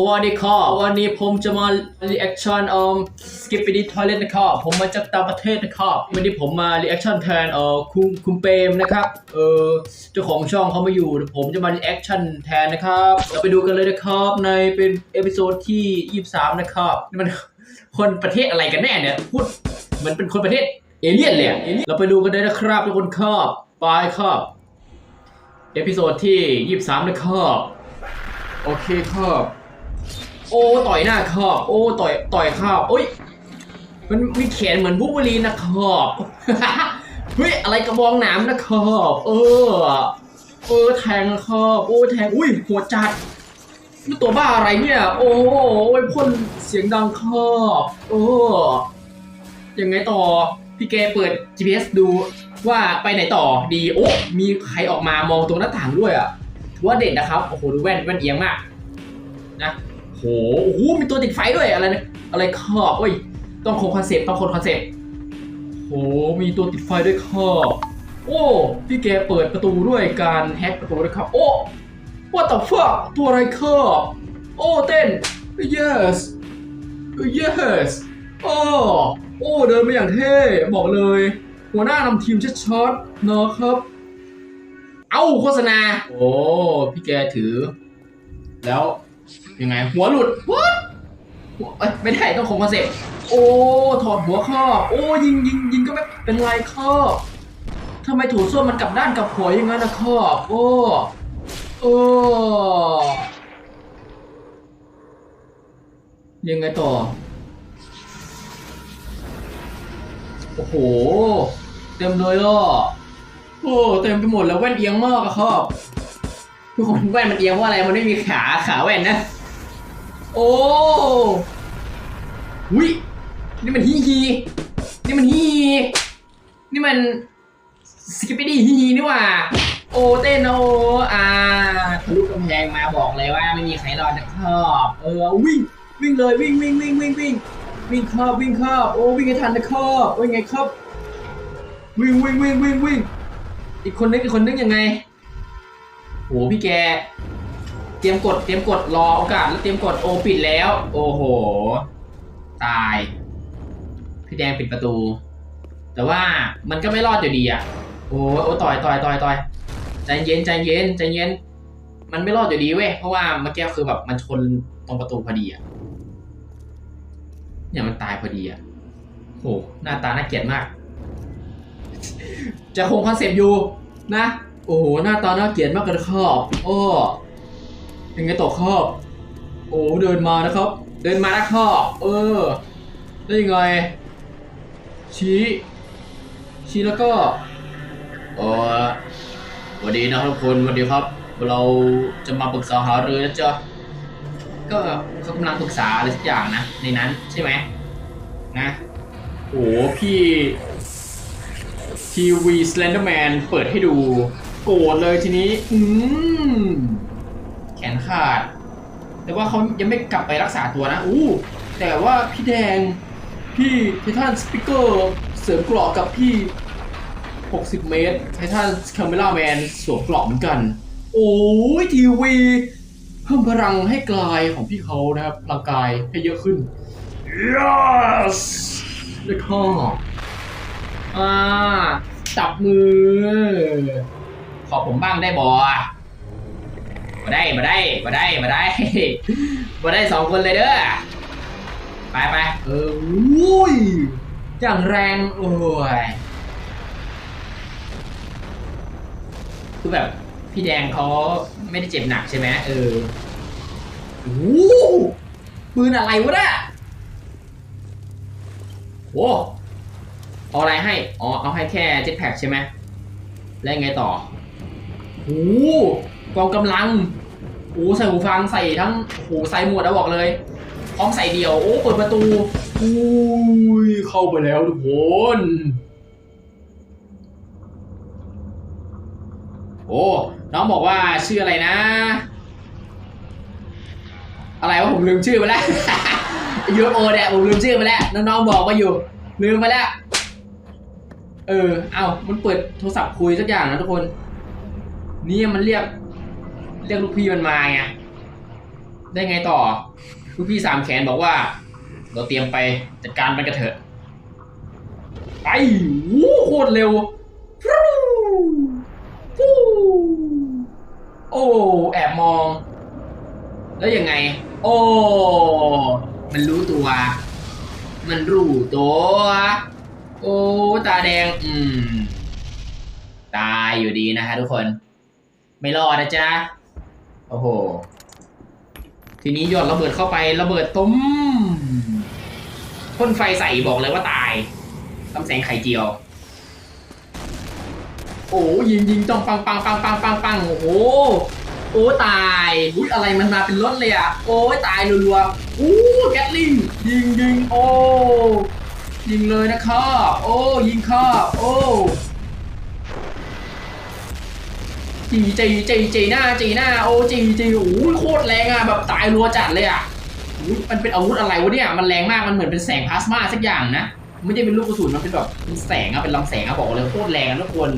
สวัสดีครับวันนี้ผมจะมา reaction เอ่อ Skippity Toilet นะครับผมมาจากต่างประเทศนะครับวันนี้ผมมา reaction แทนเอ่อคุณคุณเปรมนะครับเออเจ้าของช่องเขามาอยู่เดี๋ยวผมจะมา reaction แทนนะครับเราไปดูกันเลยนะครับในเป็นเอพิโซดที่ 23 นะครับนี่มันคนประเทศอะไรกันแน่เนี่ยพูดเหมือนเป็นคนประเทศเอเลี่ยนเลยอะเอเลี่ยนเราไปดูกันเลยนะครับทุกคนครับไปครับเอพิโซดที่ 23 นะครับ โอเคครับ โอ้ต่อยหน้าครับโอ้ต่อยต่อยครับโอ้ยมันมีแขนเหมือนบูบอรีนะครับเฮ้ยอะไรกระบองหนามนะครับเออเออแทงครับโอ้แทงอุ้ยหัวจัดนี่ตัวบ้าอะไรเนี่ย โอ้โอ้ยพ่นเสียงดังครับโอ้ยังไงต่อพี่แกเปิด GPS ดูว่าไปไหนต่อดีโอ้มีใครออกมามองตรงหน้าต่างด้วยอะถือว่าเด็ดนะครับโอ้โหดูแว่นแว่นเอียงมากนะ โหโอ้โหมีตัวติดไฟด้วยอะไรนะอะไรครอบเอ้ยต้องคงคอนเซปต์ต้องคนคอนเซปต์โหมีตัวติดไฟด้วยครอบโอ้พี่แกเปิดประตูด้วยการแฮกประตูด้วยครับ โอ้ what the fuck ตัวอะไรครอบโอ้เต้น yes yes โอ้โอ้เดินมาอย่างเท่บอกเลย หัวหน้านำทีมชัดๆเนาะครับ เอ้าโฆษณา โอ้พี่แกถือ แล้ว ยังไง หัวหลุดหัวเอ้ยไม่ได้ต้องคงคอนเซ็ปต์โอ้ถอดหัวครอโอ้ยิงยิงยิงก็ไม่เป็นไรครอทำไมถูส้วมมันกลับด้านกลับหัวอย่างนั้นนะครอโอ้โอ้ยังไงต่อ โอ้โห เต็มเลยอะโอ้ เต็มไปหมดแล้วแว่นเอียงมากอะครับ ทุกคนแว่นมันเอียงเพราะอะไรมันไม่มีขาขาแว่นนะ โอ้วินี่มันฮีฮีนี่มันฮีฮีนี่มันสกิปปี้ดีฮีฮีนี่ว่า โอเต้นโออ่าทะลุกำแพงมาบอกเลยว่าไม่มีใครรอดนะครับเออวิ่งวิ่งเลยวิ่งวิ่งวิ่งวิ่งวิ่งวิ่งครับวิ่งครับโอ้วิ่งให้ทันนะครับโอ้ยไงครับ วิ่งวิ่งวิ่งวิ่งวิ่งอีกคนนึงอีกคนนึงยังไง โหพี่แก เตรียมกด เตรียมกดรอโอกาสแล้วเตรียมกดโอปิดแล้ว โอ้โห ตาย พี่แดงปิดประตู แต่ว่ามันก็ไม่รอดอยู่ดีอะ โอ้โอ้ต่อยต่อยต่อยต่อยใจเย็นใจเย็นใจเย็น มันไม่รอดอยู่ดีเว้ยเพราะว่าเมื่อกี้คือแบบมันชนตรงประตูพอดีอะเนี่ยมันตายพอดีอะโหหน้าตาน่าเกลียดมาก จะคงคอนเซปต์อยู่นะ โอ้โห หน้าตาน่าเกลียดมากเลยครับโอ้ยังไงต่อครับ โอ้เดินมานะครับ เดินมานะครับเออได้ยังไง ชี้ ชี้แล้วก็เออวัสดีนะครับทุกคนวัสดีครับ เราจะมาปรึกษาหารือนะจ๊ะก็เขากำลังปรึกษาอะไรสักอย่างนะ ในนั้นใช่ไหมนะโอ้พี่ทีวีสแลนเดอร์แมนเปิดให้ดู กรธเลยทีนี้ อืมแขนขาด แต่ว่าเขายังไม่กลับไปรักษาตัวนะอู้แต่ว่าพี่แดง พี่ไททันสปิเกอร์เสริมเกราะกับพี่ 60 เมตรไททันแคาเมล่าแมนสวมเกราะเหมือนกัน โอ้ยทีวีเพิ่มพลังให้กลายของพี่เขานะครับพลังกายให้เยอะขึ้น yes แล้วก็อ่าจับมือ ขอผมบ้างได้บอมาได้มาได้มาได้มาได้มาได้สองคนเลยเด้อไปไปเอออุ้ยอย่างแรงโอ้ยคือแบบพี่แดงเขาไม่ได้เจ็บหนักใช่ไหมเออโอ้ปืนอะไรวะเนี่ยโอ้เอาอะไรให้ อ๋อ เอาให้แค่เจ็ตแพ็กใช่ไหมแล้วยังไงต่อ โอ้โหกองกำลังโอ้ใส่หูฟังใส่ทั้งโอ้ใส่หมวดแล้วบอกเลยพร้อมใส่เดี่ยว โอ้เปิดประตูอุ้ยเข้าไปแล้วทุกคนโอ้น้องบอกว่าชื่ออะไรนะ อะไรวะผมลืมชื่อไปแล้วยูโอเนี่ยผมลืมชื่อไปแล้วน้องๆบอกมาอยู่ ลืมไปแล้ว เออ เอามันเปิดโทรศัพท์คุยสักอย่างนะทุกคน นี่มันเรียก เรียกลูกพี่มันมาไงได้ไงต่อ ลูกพี่สามแขนบอกว่า เราเตรียมไปจัดการมันกันเถอะไปโอ้โคตรเร็วฟูฟูโอ้แอบมอง แล้วยังไง โอ้มันรู้ตัว มันรู้ตัวโอ้ ตาแดง อืม ตายอยู่ดีนะฮะทุกคน ไม่รอดนะจ๊ะ โอ้โห ทีนี้หยอดระเบิดเข้าไประเบิดตุ้มพ่นไฟใส่บอกเลยว่าตายทำแสงไข่เจียว โอ้ยิงยิงจ้องปังปังปังปังปังปังโอ้โหโอ้ตายอุ้ยอะไรมันมาเป็นรถเลยอะ โอ้ยตายรัวๆอู้แกตลิงยิงยิงโอ้ยิงเลยนะครับโอ้ยิงครับโอ้ จีจีจีจีหน้าจีหน้าโอ้จีจีโอ้ยโคตรแรงอะแบบตายรัวจัดเลยอะมันเป็นอาวุธอะไรวะเนี่ยมันแรงมากมันเหมือนเป็นแสงพลาสมาสักอย่างนะไม่ใช่เป็นลูกกระสุนมันเป็นแบบเป็นแสงอะเป็นลำแสงอะบอกเลยโคตรแรงอะทุกคน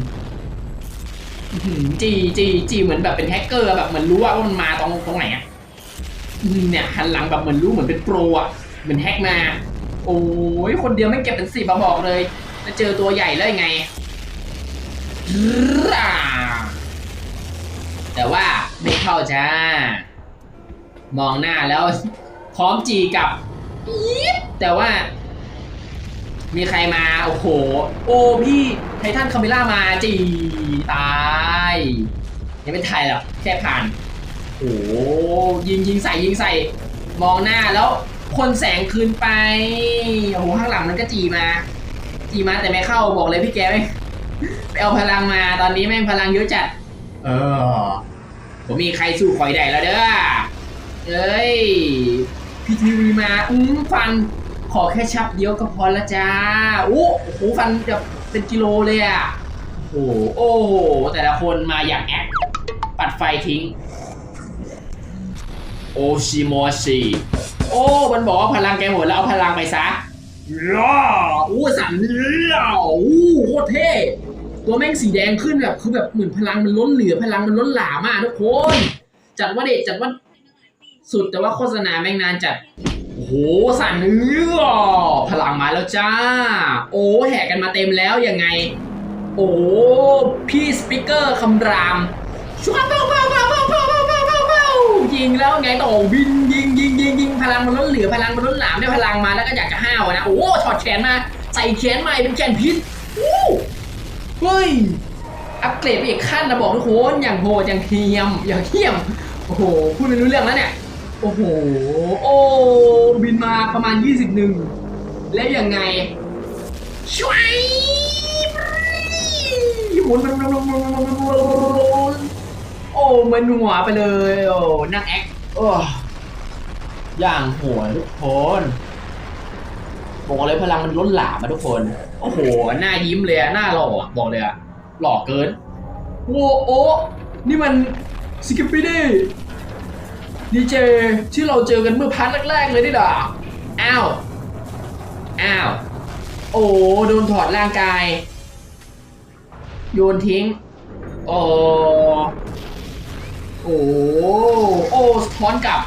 จีจีจีเหมือนแบบเป็นแฮกเกอร์แบบเหมือนรู้ว่ามันมาตรงตรงไหนอะเนี่ยหันหลังแบบเหมือนรู้เหมือนเป็นโปรอะเหมือนแฮกมา โอ้ยคนเดียวไม่เก็บเป็นสิบมาบอกเลยแล้วเจอตัวใหญ่แล้วยังไง แต่ว่าไม่เข้าจ้า มองหน้าแล้ว พร้อมจีกับ แต่ว่า มีใครมา โอ้โห โอ้พี่ไททันคาเมล่ามาจีตายยังไม่ไทยหรอกแค่ผ่าน โอ้ยิงยิงใส่ยิงใส่ มองหน้าแล้วคนแสงคืนไป โอ้โห ข้างหลังมันก็จีมา จีมาแต่ไม่เข้าบอกเลยพี่แกไม่ไปเอาพลังมาตอนนี้แม่งพลังเยอะจัด เออ ผมมีใครสู้คอยได้แล้วเด้อเอ้ยพีทีวีมาอืมฟันขอแค่ชับเดียวก็พอละจ้าโอ้โอ้โหฟันแบบเป็นกิโลเลยอะโอ้โหโอ้โหแต่ละคนมาอย่างแอคปัดไฟทิ้ง โอชิโมชิโอ้ มันบอกว่าพลังแกหมดแล้วเอาพลังไปซะย่าอู้สันเลี้ยวอู้โคตรเท่ ตัวแม่งสีแดงขึ้นแบบคือแบบเหมือนพลังมันล้นเหลือพลังมันล้นหลามากทุกคนจัดว่าเด็ดจัดว่าสุดแต่ว่าโฆษณาแม่งนานจัดโอ้โหสั่นเนื้อพลังมาแล้วจ้า โอ้แห่กันมาเต็มแล้วยังไง โอ้พี่สปิเกอร์คำรามชัวเป้าเป้าเป้าเป้าเป้าเป้าเป้าเป้าเป้ายิงแล้วไงต่อบินยิงยิงยิงยิงพลังมันล้นเหลือพลังมันล้นหลามได้พลังมาแล้วก็อยากจะห้าวนะโอ้ถอดแขนมาใส่แขนใหม่เป็นแขนพิษ เฮ้ย อัปเกรดไปอีกขั้นนะบอกทุกคนอย่างโหดอย่างเทียม อย่างเทียม โอ้โห พูดไม่รู้เรื่องแล้วเนี่ย โอ้โห โอ้ บินมาประมาณ 21 แล้วยังไง ช่วยหมุนโอ้มันหัวไปเลย โอ้นั่งแอคโอ้อย่างหัวทุกคน บอกเลยพลังมันล้นหลามมาทุกคน โอ้โห หน้ายิ้มเลยอะหน้าหล่อบอกเลยอะหล่อเกินโว้โอ้นี่มันสกิปปี้ดีดีเจที่เราเจอกันเมื่อพาร์ทแรกๆเลยนี่ด่าอ้าว อ้าว โอ้โดนถอดร่างกาย โยนทิ้ง โอ้โอ้โอ้สะท้อนกลับ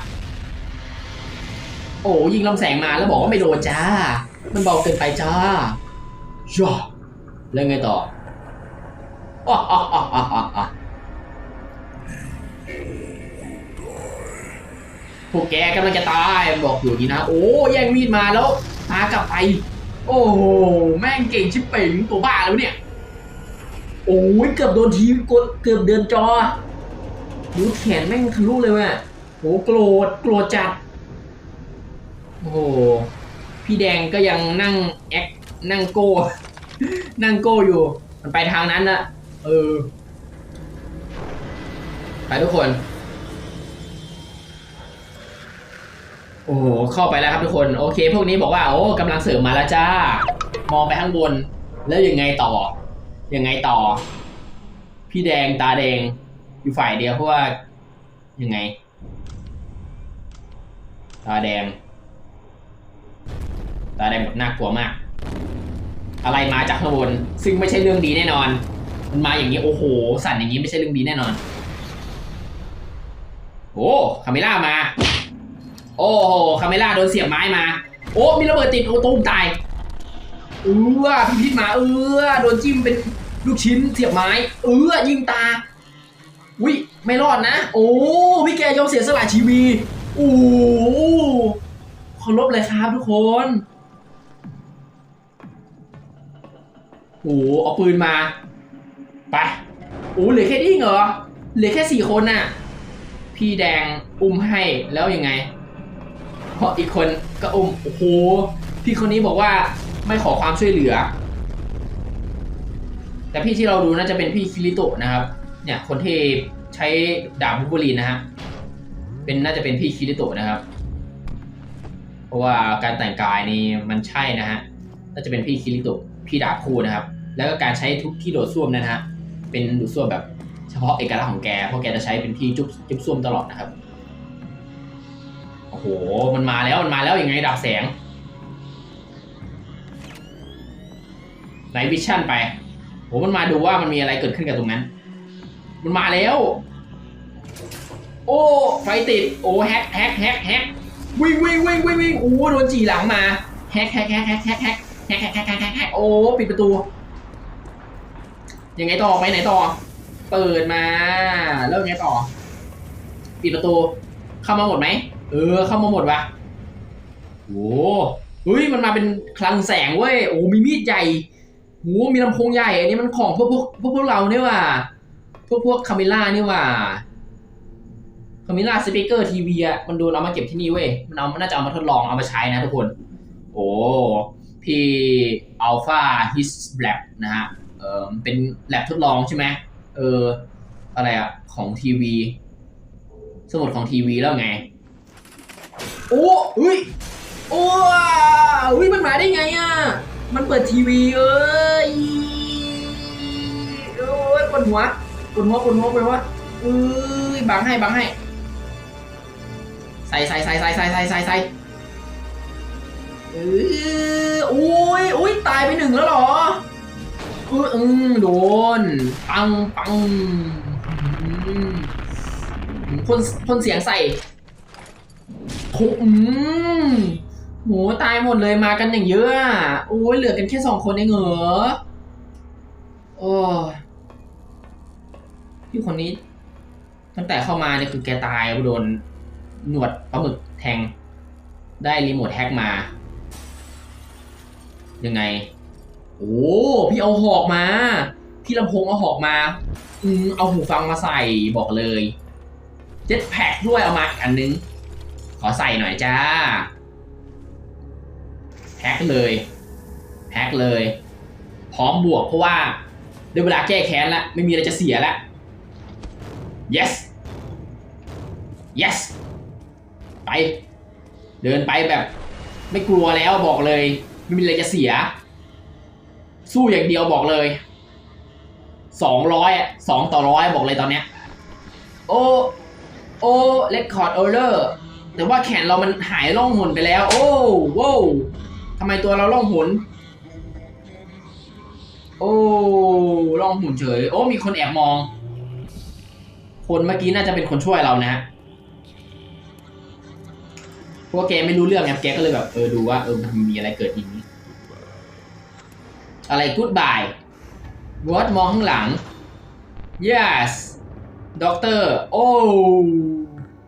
โอ้ยิงลำแสงมาแล้วบอกว่าไม่โดนจ้า มันเบาเกินไปจ้าย่าแล้วไงต่ออ้ออ้ออ้ออ้ออ้อพวกแกกำลังจะตายบอกอยู่นี่นะ โอ้แย่งมีดมาแล้วพากลับไป โอ้โหแม่งเก่งชิบเป่งตัวบ้าแล้วเนี่ย โอ้ยเกือบโดนทีมกดเกือบเดินจอดูแขนแม่งทะลุเลยว่ะโหโกรธโกรธจัด โอ้โห พี่แดงก็ยังนั่งแอคนั่งโก้ นั่งโก้อยู่ มันไปทางนั้นนะเออ ไปทุกคน โอ้โหเข้าไปแล้วครับทุกคน โอเค พวกนี้บอกว่าโอ้กำลังเสริมมาแล้วจ้า มองไปข้างบน แล้วยังไงต่อ ยังไงต่อ พี่แดงตาแดงอยู่ฝ่ายเดียวเพราะว่ายังไง ตาแดง ตาแดงแบบน่ากลัวมาก อะไรมาจากข้างบนซึ่งไม่ใช่เรื่องดีแน่นอน มันมาอย่างนี้โอ้โห สั่นอย่างนี้ไม่ใช่เรื่องดีแน่นอน โอ้คาเมล่ามา โอ้โหคาเมล่าโดนเสียบไม้มา โอ้มีระเบิดติดโอ้ตุ้มตายเออพี่พิษมาเออโดนจิ้มเป็นลูกชิ้นเสียบไม้ เออยิงตาวิไม่รอดนะ โอ้พี่แกยอมเสียสละชีวีโอ้เคารพเลยครับทุกคน โอ้เอาปืนมา ไปโอ้เหลือแค่นี้เหรอ เหลือแค่สี่คนน่ะ พี่แดงอุ้มให้แล้วยังไง เพราะอีกคนก็อุ้ม โอ้โห พี่คนนี้บอกว่าไม่ขอความช่วยเหลือ แต่พี่ที่เราดูน่าจะเป็นพี่คิริโตะนะครับ เนี่ยคนที่ใช้ดาบบุบุรีนะฮะ เป็นน่าจะเป็นพี่คิริโตะนะครับ เพราะว่าการแต่งกายนี่มันใช่นะฮะ น่าจะเป็นพี่คิริโตะ พี่ดาบคู่นะครับ แล้วก็การใช้ทุกที่โดดส้วมนะฮะเป็นดูดส้วมแบบเฉพาะเอกลักษณ์ของแกเพราะแกจะใช้เป็นที่จุ๊บจุ๊บส้วมตลอดนะครับโอ้โหมันมาแล้วมันมาแล้วยังไงดับแสงไนวิชั่นไปโหมันมาดูว่ามันมีอะไรเกิดขึ้นกับตรงนั้น มันมาแล้ว โอ้ไฟติดโอ้แฮกแฮกแฮกแฮกวิ่งวิ่งวิ่งวิ่งวิ่งโอ้โดนจีหลังมาแฮกแฮกแฮกแฮกแฮก แฮกแฮกแฮกแฮกแฮกแฮกแฮกโอ้ปิดประตู ยังไงต่อไปไหนต่อ เปิดมาแล้วยังไงต่อ ปิดประตู เข้ามาหมดไหม เออ เข้ามาหมดวะโอ้เฮ้ยมันมาเป็นคลังแสงเว้ย โอ้มีมีดใหญ่โหมีลำโพงใหญ่ อันนี้มันของพวกพวกพวกพวกเราเนี่ยว่ะ พวกพวกคาเมล่านี่ว่ะคาเมล่าสปีกเกอร์ทีวีอะมันโดนเอามาเก็บที่นี่เว้ย มันเอามันน่าจะเอามาทดลองเอามาใช้นะทุกคน โอ้ พี่อัลฟาฮิสแบล็นะฮะเออเป็นแลบทดลองใช่ไหมเออ อะไรอะของทีวี สมุดของทีวีแล้วไง โอ้อุ้ยโอ้อุ้ยมันมาได้ไงอะมันเปิดทีวีเอ้ยโอ้ยปวดหัวปวดหัวปวดหัวไปวะเอ้ยบังให้บังให้ ใส่ใส่ใส่ใส่ใส่ใส่ใส่ เออโอ้ยโอ้ยตายไปหนึ่งแล้วหรออออืมโดน ปังปังอืมพ่นพ่นเสียงใส่ทุอืมโหตายหมดเลยมากันอย่างเยอะอะโอ้ยเหลือกันแค่สองคนเองเหรอโอ้พี่คนนี้ ตั้งแต่เข้ามาเนี่ยคือแกตายโดนหนวดปลาหมึกแทง ได้รีโมทแฮกมา ยังไง โอ้พี่เอาหอกมา พี่ลำโพงเอาหอกมา อืมเอาหูฟังมาใส่บอกเลย เจ็ตแพ็กด้วยเอามาอีกอันนึง ขอใส่หน่อยจ้าแพ็กเลยแพ็กเลย พร้อมบวกเพราะว่าได้เวลาแก้แค้นล้วไม่มีอะไรจะเสียล้ว yes yes ไป เดินไปแบบ ไม่กลัวแล้วบอกเลย ไม่มีอะไรจะเสีย สู้อย่างเดียวบอกเลยสองร้อยสองต่อร้อยบอกเลยตอนเนี้ย โอ้ โอ้เลคคอร์ดเออร์เลอร์แต่ว่าแขนเรามันหายล่องหนไปแล้ว โอ้ว้าวทำไมตัวเราล่องหนโอ้ล่องหุ่นเฉย โอ้มีคนแอบมอง คนเมื่อกี้น่าจะเป็นคนช่วยเรานะฮะ พราะว่าแกไม่รู้เรื่องไงแกก็เลยแบบเออดูว่าเออมันมีอะไรเกิดอย่างนี้อะไร goodbye what มองข้างหลัง yes ด็อกเตอร์โอ้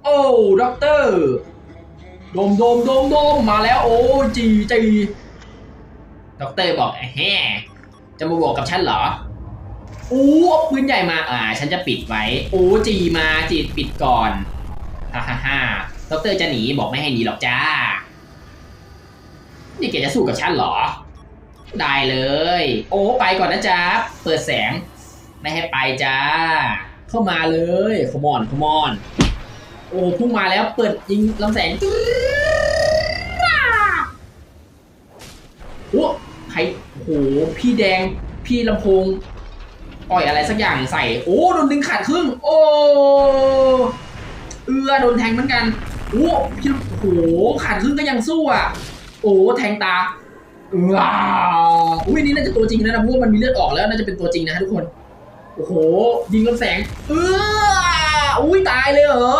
โอ้ด็อกเตอร์โดมโดมโดมโดมมาแล้วโอ้จีจีด็อกเตอร์บอกแฮ่จะมาบอกกับฉันเหรอโอ้เอาปืนใหญ่มาอ่า ฉันจะปิดไว้โอ้จีมาจีปิดก่อนฮ่าฮ่าฮ่า ด็อกเตอร์จะหนีบอกไม่ให้หนีหรอกจ้า นี่แกจะสู้กับฉันเหรอ ได้เลย โอ้ไปก่อนนะจ๊ะ เปิดแสง ไม่ให้ไปจ้า เข้ามาเลยขมอนขมอน โอ้พุ่งมาแล้วเปิดยิงลำแสงโอ้ใครโอ้โหพี่แดงพี่ลำโพงปล่อยอะไรสักอย่างใส่ โอ้โดนดึงขาดครึ่ง โอ้เอือโดนแทงเหมือนกัน โอ้พี่โอ้หขาดครึ่งก็ยังสู้อะ โอ้แทงตาว้าวอุ้ยนี่น่าจะตัวจริงนะนะเพราะว่ามันมีเลือดออกแล้วน่าจะเป็นตัวจริงนะทุกคน โอ้โห ยิงลำแสง เอออุ้ยตายเลยเหรอ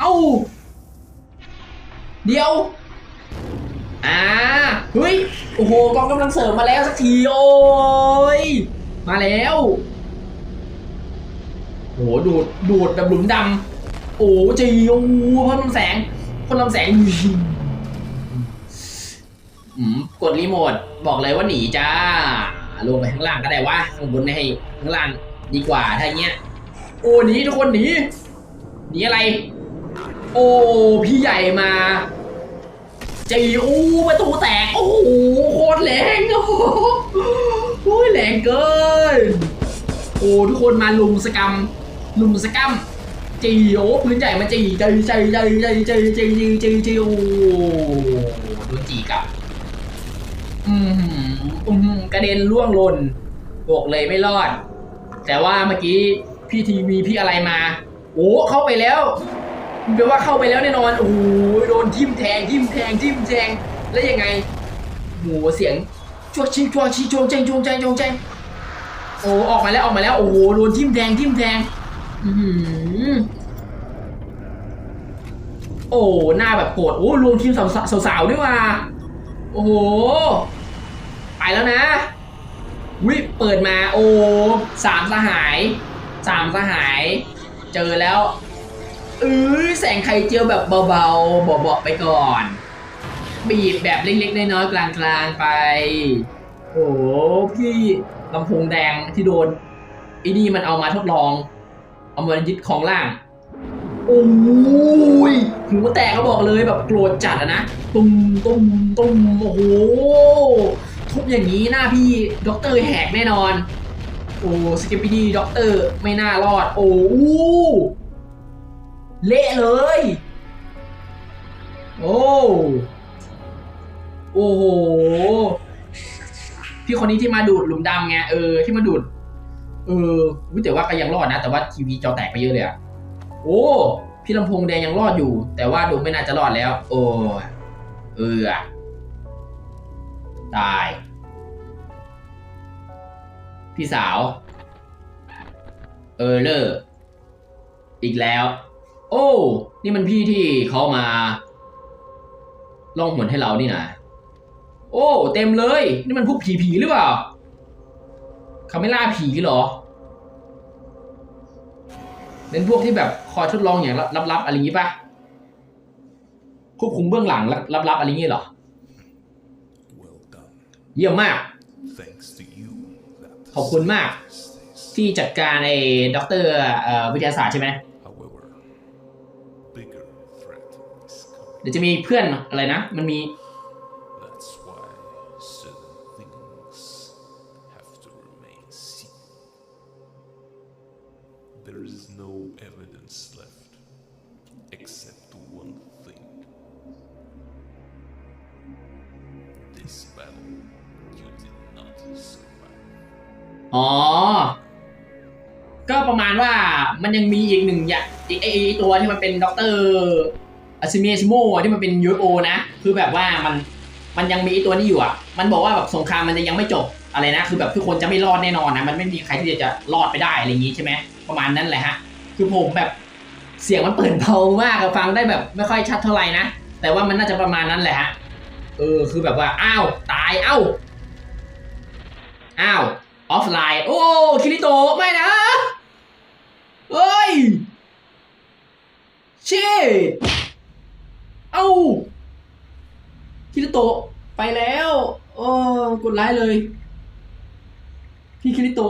เอ้า เดี๋ยว อ่า เฮ้ย โอ้โหกองกำลังเสริมมาแล้วสักทีโอ้ย มาแล้วโอ้โหดูด ดูดแบบหลุมดำ โอ้จีโอ้พ่นลำแสงพ่นลำแสงอืมกดรีโมทบอกเลยว่าหนีจ้า ลงไปข้างล่างก็ได้วะข้างบนไม่ให้ข้างล่างดีกว่าถ้าอย่างเงี้ย โอ้หนีทุกคนหนีหนีอะไร โอ้พี่ใหญ่มาจีอู้ประตูแตก โอ้โหโคตรแรงโอ้โหโอ้ยแรงเกิน โอ้ทุกคนมาลุมสกรรมลุมสกรรม จีโอ้ปืนใหญ่มาจีจีจีจีจีจีจีจีจีจีโอ้โดนจีกับอืมอืมกระเด็นล่วงหล่นบอกเลยไม่รอด แต่ว่าเมื่อกี้พี่ทีวีพี่อะไรมา โอ้เข้าไปแล้วแปลว่าเข้าไปแล้วแน่นอนโอ้โหโดนทิ่มแทงทิ่มแทงทิ่มแทงแล้วยังไงโหเสียงจวกชิจวกชิจวงแจงจวงแจงจวงแจงโอ้ออกมาแล้วออกมาแล้วโอ้โหโดนทิ่มแทงทิ่มแทงอือหือ โอ้หน้าแบบโกรธโอ้รวมทีมสาวๆด้วยว่ะโอ้โห ไปแล้วนะวิเปิดมาโอ้สามสหายสามสหาย เจอแล้วเอ้ยแสงไข่เจียวแบบเบาๆเบาๆไปก่อน บีบแบบเล็กๆน้อยๆกลางๆไป โอ้โหพี่ลำโพงแดงที่โดนไอ้นี่มันเอามาทดลอง เอามายึดของล่าง โอ้ยหูแตกก็บอกเลยแบบโกรธจัดอะนะตุ้มตุ้มตุ้มโอ้โหทุบอย่างนี้หน้าพี่ด็อกเตอร์แหกแน่นอน โอ้สกิปปี้ดีด็อกเตอร์ไม่น่ารอด โอ้เละเลย โอ้โอ้โหพี่คนนี้ที่มาดูดหลุมดำไงเออที่มาดูดเอออุ๊ยแต่ว่าก็ยังรอดนะ แต่ว่าทีวีจอแตกไปเยอะเลยอะ โอ้พี่ลำพงแดงยังรอดอยู่ แต่ว่าดูไม่น่าจะรอดแล้ว โอ้เออตาย พี่สาว เออเลอร์อีกแล้ว โอ้ นี่มันพี่ที่เขามาล่องหนให้เรานี่นะโอ้ เต็มเลย นี่มันพวกผีผีหรือเปล่าเขาไม่ล่าผีหรอ เป็นพวกที่แบบคอยทดลองอย่างลับๆอะไรอย่างงี้ป่ะควบคุมเบื้องหลังลับๆอะไรอย่างงี้เหรอ Well done. เยี่ยมมาก Thanks to you, that ขอบคุณมาก stays. ที่จัดการไอ้ด็อกเตอร์เอ่อวิทยาศาสตร์ใช่ไหม However, bigger threat is coming. เดี๋ยวจะมีเพื่อนอะไรนะ มันมี อ๋อ ก็ประมาณว่ามันยังมีอีกหนึ่งอย่างอีกไอไอ้ตัวที่มันเป็นด็อกเตอร์อาซิเมซิโมที่มันเป็นยูโอนะ คือแบบว่ามันมันยังมีไอ้ตัวนี้อยู่อะ มันบอกว่าแบบสงครามมันจะยังไม่จบอะไรนะ คือแบบทุกคนจะไม่รอดแน่นอนนะ มันไม่มีใครที่จะรอดไปได้อะไรอย่างงี้ใช่ไหมประมาณนั้นแหละฮะ คือผมแบบเสียงมันเปิดเบามากฟังได้แบบไม่ค่อยชัดเท่าไหร่นะ แต่ว่ามันน่าจะประมาณนั้นแหละฮะ เออ คือแบบว่า อ้าว ตาย เอ้า อ้าว ออฟไลน์ โอ้คิริโตไม่นะเฮ้ยชิดเอ้าคิริโตไปแล้วโอ้กดไลค์เลย พี่คิริโต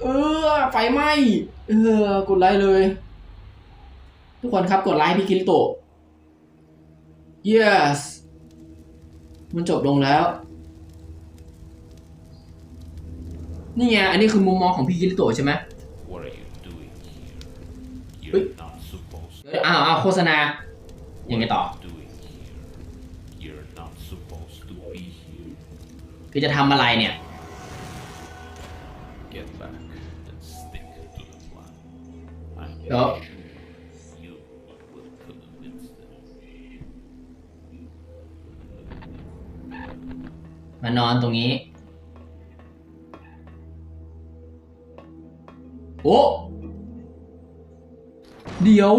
เออไฟไหมเออกดไลค์เลย ทุกคนครับกดไลค์พี่คิริโต yes มันจบลงแล้ว นี่ไง อันนี้คือมุมมองของพี่คิริโตะใช่ไหม What are you doing here? Wait. You're not supposed to อ้าวอ้าวโฆษณา ยังไงต่อ doing here. You're not supposed to be here. คือจะทำอะไรเนี่ย Get back and stick to the plan. I'm Yup. sure you will convince them. มานอนตรงนี้ โอ้เดี๋ยว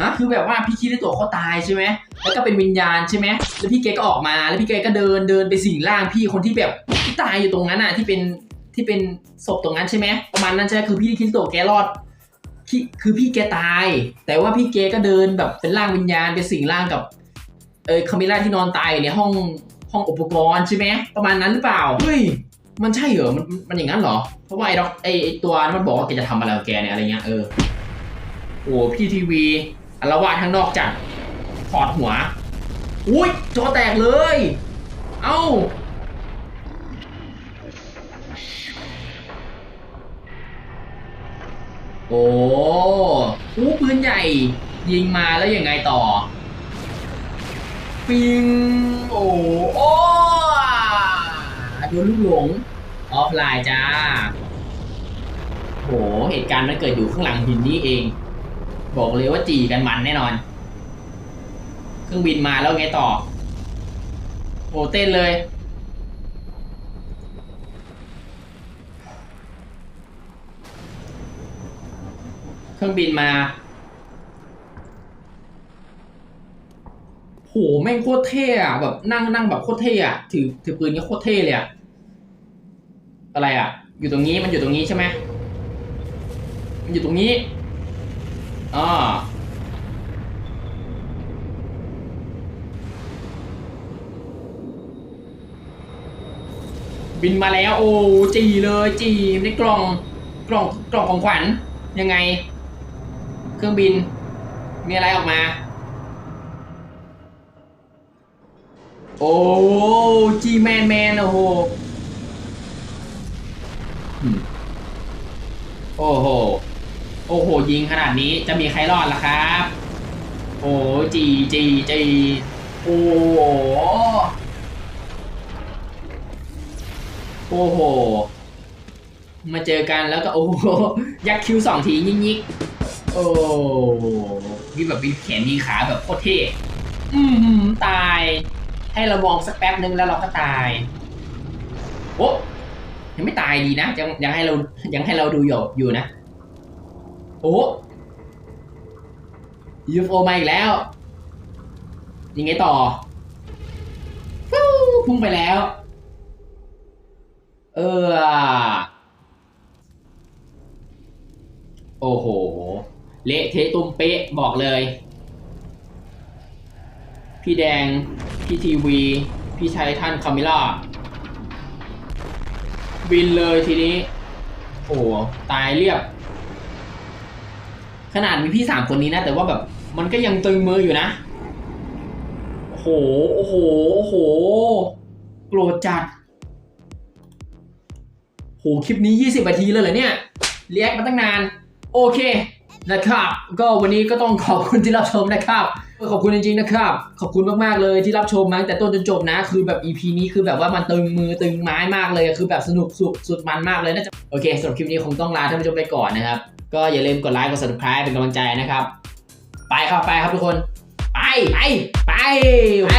ฮะ คือแบบว่าพี่คิริโตะเขาตายใช่ไหม แล้วก็เป็นวิญญาณใช่ไหม แล้วพี่เกก็ออกมา แล้วพี่เกก็เดินเดินไปสิงร่างพี่คนที่แบบที่ตายอยู่ตรงนั้นอะที่เป็นที่เป็นศพตรงนั้นใช่ไหมประมาณนั้นใช่ไหมคือพี่คิริโตะแกรอดคือพี่แกตาย แต่ว่าพี่เกก็เดินแบบเป็นร่างวิญญาณไปสิงร่างกับเออคามิล่าที่นอนตายอยู่ในห้องห้องอุปกรณ์ใช่ไหมประมาณนั้นหรือเปล่าเฮ้ย มันใช่เหรอ มันมันอย่างนั้นเหรอ เพราะว่าไอ้ด็อกไอ้ตัวนั้นมันบอกว่าแกจะทำอะไรกับแกเนี่ยอะไรเงี้ยเออ โอ้พี่ทีวีอารวาสข้างนอกจัดถอดหัว อุ้ยจอแตกเลย เอ้า โอ้อู้ปืนใหญ่ ยิงมาแล้วยังไงต่อ ปิง โอ้โอ้โดนลูกหลง ออฟไลน์จ้า โห เหตุการณ์มันเกิดอยู่ข้างหลังหินนี้เอง บอกเลยว่าจีกันมันแน่นอน เครื่องบินมาแล้วไงต่อโอ้เต้นเลย เครื่องบินมาโหแม่งโคตรเท่อะแบบนั่งนั่งแบบโคตรเท่อะถือถือปืนก็โคตรเท่เลยอะ อะไรอะ อยู่ตรงนี้มันอยู่ตรงนี้ใช่ไหมมันอยู่ตรงนี้อ่าบินมาแล้ว โอ้จีเลยจีในกล่องกล่องกล่องของขวัญยังไง เครื่องบิน มีอะไรออกมา โอ้จีแมนแมนโอ้โหอืม โอ้โห โอ้โห ยิงขนาดนี้จะมีใครรอดล่ะครับ โอ้จีจีจีโอ้โห โอ้โห มาเจอกันแล้วก็โอ้โห ยักคิ้วสองทียิงยิกโอ้มีแบบมีแขนมีขาแบบโคตรเท่อืมหืมตาย ให้เรามองสักแป๊บนึงแล้วเราก็ตาย โอ้ ยังไม่ตายดีนะยังยังให้เรายังให้เราดูอยู่อยู่นะ โอ้ UFO มาอีกแล้ว ยังไงต่อฟูพุ่งไปแล้ว เออ โอ้โห เละเทะตุ้มเป๊ะบอกเลย พี่แดง พี่ทีวี พี่ชัยท่านคามิล่า บินเลยทีนี้ โอ้โหตายเรียบ ขนาดมีพี่สามคนนี้นะ แต่ว่าแบบ มันก็ยังตึงมืออยู่นะ โอ้โห โอ้โห โอ้โห โกรธจัดโหคลิปนี้ 20นาทีเลยเหรอเนี่ยเรียกมาตั้งนาน โอเคนะครับ ก็วันนี้ก็ต้องขอบคุณที่รับชมนะครับ ขอบคุณจริงๆนะครับ ขอบคุณมากๆเลยที่รับชมมาตั้งแต่ต้นจนจบนะ คือแบบ EP นี้คือแบบว่ามันตึงมือตึงไม้มากเลย คือแบบสนุกสุดสุดมันมากเลยน่าจะโอเคสำหรับคลิปนี้คงต้องลาท่านผู้ชมไปก่อนนะครับ ก็อย่าลืมกดไลค์กด subscribe เป็นกำลังใจนะครับ ไปครับไปครับทุกคน ไปไปไปไป